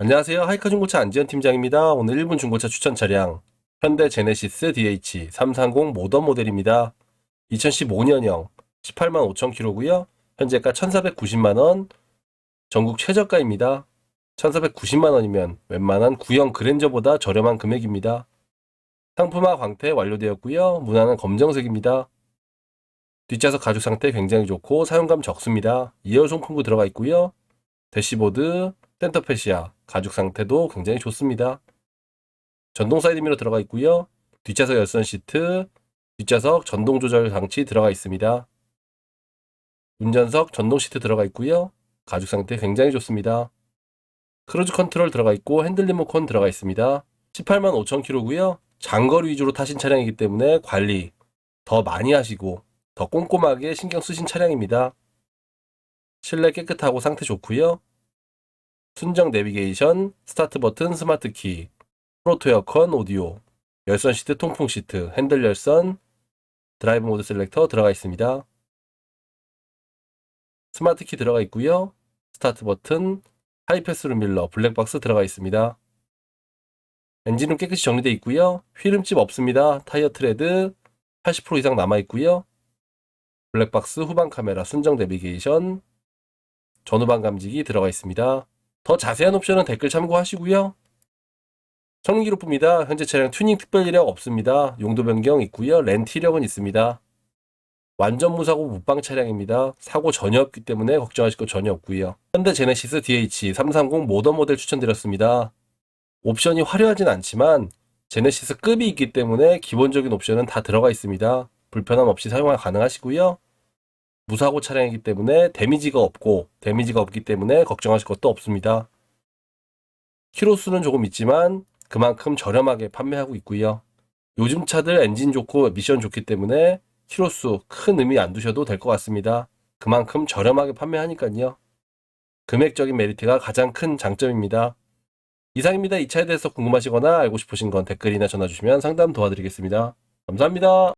안녕하세요. 하이카 중고차 안지현 팀장입니다. 오늘 1분 중고차 추천 차량 현대 제네시스 DH 330 모던 모델입니다. 2015년형 18만 5천 킬로고요. 현재가 1,490만 원. 전국 최저가입니다. 1,490만 원이면 웬만한 구형 그랜저보다 저렴한 금액입니다. 상품화 광택 완료되었고요. 문화는 검정색입니다. 뒷좌석 가죽 상태 굉장히 좋고 사용감 적습니다. 2열 송풍구 들어가 있고요. 대시보드, 센터페시아, 가죽 상태도 굉장히 좋습니다. 전동 사이드미러 들어가 있고요. 뒷좌석 열선 시트, 뒷좌석 전동 조절 장치 들어가 있습니다. 운전석 전동 시트 들어가 있고요. 가죽 상태 굉장히 좋습니다. 크루즈 컨트롤 들어가 있고 핸들 리모컨 들어가 있습니다. 18만 5천 킬로고요. 장거리 위주로 타신 차량이기 때문에 관리 더 많이 하시고 더 꼼꼼하게 신경 쓰신 차량입니다. 실내 깨끗하고 상태 좋고요. 순정 내비게이션, 스타트 버튼, 스마트 키, 프로토 에어컨, 오디오, 열선 시트, 통풍 시트, 핸들 열선, 드라이브 모드 셀렉터 들어가 있습니다. 스마트 키 들어가 있고요. 스타트 버튼, 하이패스룸 밀러, 블랙박스 들어가 있습니다. 엔진은 깨끗이 정리되어 있고요. 휘름집 없습니다. 타이어 트레드 80% 이상 남아 있고요. 블랙박스 후방 카메라, 순정 내비게이션, 전후방 감지기 들어가 있습니다. 더 자세한 옵션은 댓글 참고하시고요. 성능 기록부입니다. 현재 차량 튜닝 특별 이력 없습니다. 용도 변경 있고요. 렌트 이력은 있습니다. 완전 무사고 무방 차량입니다. 사고 전혀 없기 때문에 걱정하실 거 전혀 없고요. 현대 제네시스 DH 330 모던 모델 추천드렸습니다. 옵션이 화려하진 않지만 제네시스 급이 있기 때문에 기본적인 옵션은 다 들어가 있습니다. 불편함 없이 사용 가능하시고요. 무사고 차량이기 때문에 데미지가 없고 데미지가 없기 때문에 걱정하실 것도 없습니다. 키로수는 조금 있지만 그만큼 저렴하게 판매하고 있고요. 요즘 차들 엔진 좋고 미션 좋기 때문에 키로수 큰 의미 안 두셔도 될 것 같습니다. 그만큼 저렴하게 판매하니까요. 금액적인 메리트가 가장 큰 장점입니다. 이상입니다. 이 차에 대해서 궁금하시거나 알고 싶으신 건 댓글이나 전화 주시면 상담 도와드리겠습니다. 감사합니다.